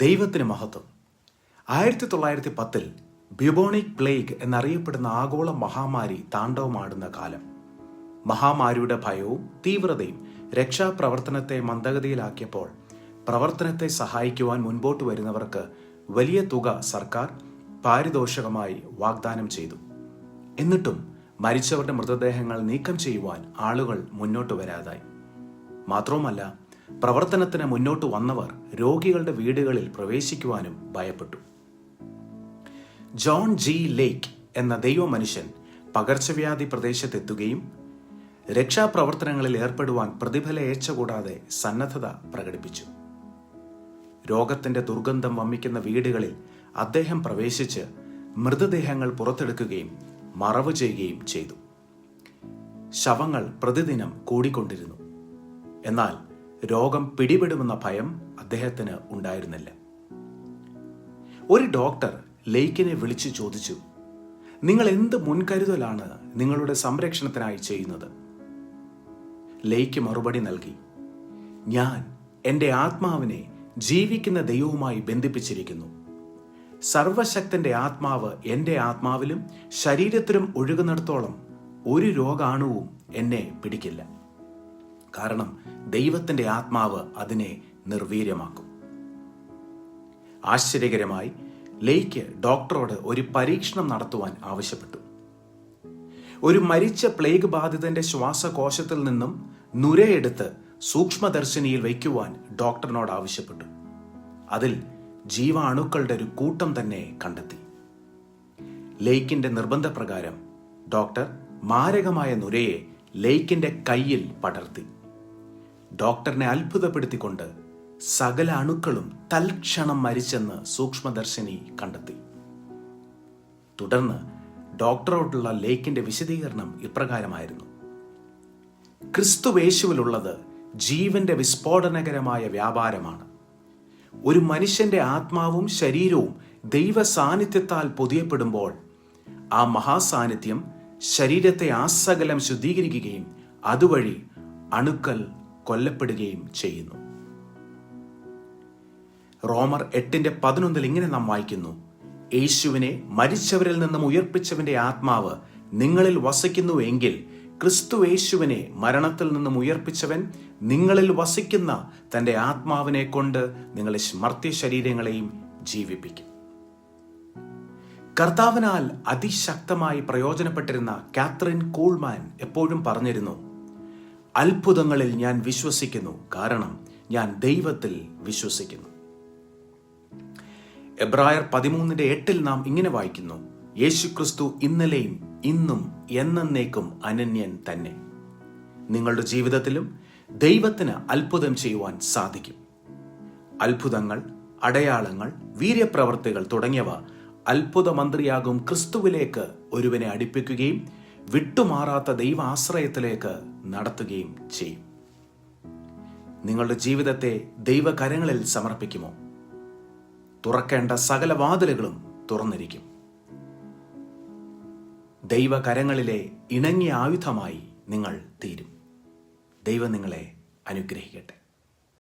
ദൈവത്തിന് മഹത്വം. ആയിരത്തി തൊള്ളായിരത്തി പത്തിൽ ബ്യൂബോണിക് പ്ലേഗ് എന്നറിയപ്പെടുന്ന ആഗോള മഹാമാരി താണ്ഡവമാടുന്ന കാലം. മഹാമാരിയുടെ ഭയവും തീവ്രതയും രക്ഷാപ്രവർത്തനത്തെ മന്ദഗതിയിലാക്കിയപ്പോൾ പ്രവർത്തനത്തെ സഹായിക്കുവാൻ മുൻപോട്ട് വരുന്നവർക്ക് വലിയ തുക സർക്കാർ പാരിതോഷികമായി വാഗ്ദാനം ചെയ്തു. എന്നിട്ടും മരിച്ചവരുടെ മൃതദേഹങ്ങൾ നീക്കം ചെയ്യുവാൻ ആളുകൾ മുന്നോട്ട് വരാതായി. മാത്രവുമല്ല പ്രവർത്തനത്തിന് മുന്നോട്ട് വന്നവർ രോഗികളുടെ വീടുകളിൽ പ്രവേശിക്കുവാനും ഭയപ്പെട്ടു. ജോൺ ജി ലേക്ക് എന്ന ദൈവമനുഷ്യൻ പകർച്ചവ്യാധി പ്രദേശത്തെത്തുകയും രക്ഷാപ്രവർത്തനങ്ങളിൽ ഏർപ്പെടുവാൻ പ്രതിഫലേച്ഛ കൂടാതെ സന്നദ്ധത പ്രകടിപ്പിച്ചു. രോഗത്തിന്റെ ദുർഗന്ധം വമ്മിക്കുന്ന വീടുകളിൽ അദ്ദേഹം പ്രവേശിച്ച് മൃതദേഹങ്ങൾ പുറത്തെടുക്കുകയും മറവ് ചെയ്യുകയും ചെയ്തു. ശവങ്ങൾ പ്രതിദിനം കൂടിക്കൊണ്ടിരുന്നു. എന്നാൽ രോഗം പിടിപെടുമെന്ന ഭയം അദ്ദേഹത്തിന് ഉണ്ടായിരുന്നില്ല. ഒരു ഡോക്ടർ ലെയ്ക്കിനെ വിളിച്ചു ചോദിച്ചു നിങ്ങൾ എന്ത് മുൻകരുതലാണ് നിങ്ങളുടെ സംരക്ഷണത്തിനായി ചെയ്യുന്നത്? ലെയ്ക്ക് മറുപടി നൽകി ഞാൻ എന്റെ ആത്മാവിനെ ജീവിക്കുന്ന ദൈവവുമായി ബന്ധിപ്പിച്ചിരിക്കുന്നു. സർവശക്തന്റെ ആത്മാവ് എന്റെ ആത്മാവിലും ശരീരത്തിലും ഒഴുകുന്നിടത്തോളം ഒരു രോഗാണുവും എന്നെ പിടിക്കില്ല. കാരണം ദൈവത്തിന്റെ ആത്മാവ് അതിനെ നിർവീര്യമാക്കും. ആശ്ചര്യകരമായി ലെയ്ക്ക് ഡോക്ടറോട് ഒരു പരീക്ഷണം നടത്തുവാൻ ആവശ്യപ്പെട്ടു. ഒരു മരിച്ച പ്ലേഗ് ബാധിതന്റെ ശ്വാസകോശത്തിൽ നിന്നും നുരയെടുത്ത് സൂക്ഷ്മദർശിനിയിൽ വയ്ക്കുവാൻ ഡോക്ടറിനോട് ആവശ്യപ്പെട്ടു. അതിൽ ജീവാണുക്കളുടെ ഒരു കൂട്ടം തന്നെ കണ്ടെത്തി. ലേക്കിന്റെ നിർബന്ധപ്രകാരം ഡോക്ടർ മാരകമായ നുരയെ ലേക്കിന്റെ കയ്യിൽ പടർത്തി. ഡോക്ടറിനെ അത്ഭുതപ്പെടുത്തിക്കൊണ്ട് സകല അണുക്കളും തൽക്ഷണം മരിച്ചെന്ന് സൂക്ഷ്മദർശിനി കണ്ടെത്തി. തുടർന്ന് ഡോക്ടറോടുള്ള ലേക്കിന്റെ വിശദീകരണം ഇപ്രകാരമായിരുന്നു. ക്രിസ്തുവേശുവിലുള്ളത് ജീവന്റെ വിസ്ഫോടനകരമായ വ്യാപാരമാണ്. ഒരു മനുഷ്യന്റെ ആത്മാവും ശരീരവും ദൈവ സാന്നിധ്യത്താൽ പൊതിയപ്പെടുമ്പോൾ ആ മഹാസാന്നിധ്യം ശരീരത്തെ ആസകലം ശുദ്ധീകരിക്കുകയും അതുവഴി അണുക്കൾ കൊല്ലപ്പെടുകയും ചെയ്യുന്നു. റോമർ എട്ടിന്റെ പതിനൊന്നിൽ ഇങ്ങനെ നാം വായിക്കുന്നു. യേശുവിനെ മരിച്ചവരിൽ നിന്നും ഉയർപ്പിച്ചവന്റെ ആത്മാവ് നിങ്ങളിൽ വസിക്കുന്നു എങ്കിൽ ക്രിസ്തു യേശുവിനെ മരണത്തിൽ നിന്നും ഉയർപ്പിച്ചവൻ നിങ്ങളിൽ വസിക്കുന്ന തന്റെ ആത്മാവിനെ കൊണ്ട് നിങ്ങളെ സ്മർത്തി ശരീരങ്ങളെയും ജീവിപ്പിക്കും. കർത്താവിനാൽ അതിശക്തമായി പ്രയോജനപ്പെട്ടിരുന്ന കാത്രിൻ കൂൾമാൻ എപ്പോഴും പറഞ്ഞിരുന്നു അത്ഭുതങ്ങളിൽ ഞാൻ വിശ്വസിക്കുന്നു. കാരണം ഞാൻ ദൈവത്തിൽ വിശ്വസിക്കുന്നു. എബ്രായർ പതിമൂന്നിന്റെ എട്ടിൽ നാം ഇങ്ങനെ വായിക്കുന്നു. യേശുക്രിസ്തു ഇന്നലെയും ഇന്നും എന്നേക്കും അനന്യൻ തന്നെ. നിങ്ങളുടെ ജീവിതത്തിലും ദൈവത്തിന് അത്ഭുതം ചെയ്യുവാൻ സാധിക്കും. അത്ഭുതങ്ങൾ അടയാളങ്ങൾ വീര്യപ്രവർത്തികൾ തുടങ്ങിയവ അത്ഭുത മന്ത്രിയാകും ക്രിസ്തുവിലേക്ക് ഒരുവനെ അടുപ്പിക്കുകയും വിട്ടുമാറാത്ത ദൈവാശ്രയത്തിലേക്ക് നടത്തുകയും ചെയ്യും. നിങ്ങളുടെ ജീവിതത്തെ ദൈവകരങ്ങളിൽ സമർപ്പിക്കുമോ? തുറക്കേണ്ട സകല വാതിലുകളും തുറന്നിരിക്കും. ദൈവകരങ്ങളിലെ ഇണങ്ങിയ ആയുധമായി നിങ്ങൾ തീരും. ദൈവം നിങ്ങളെ അനുഗ്രഹിക്കട്ടെ.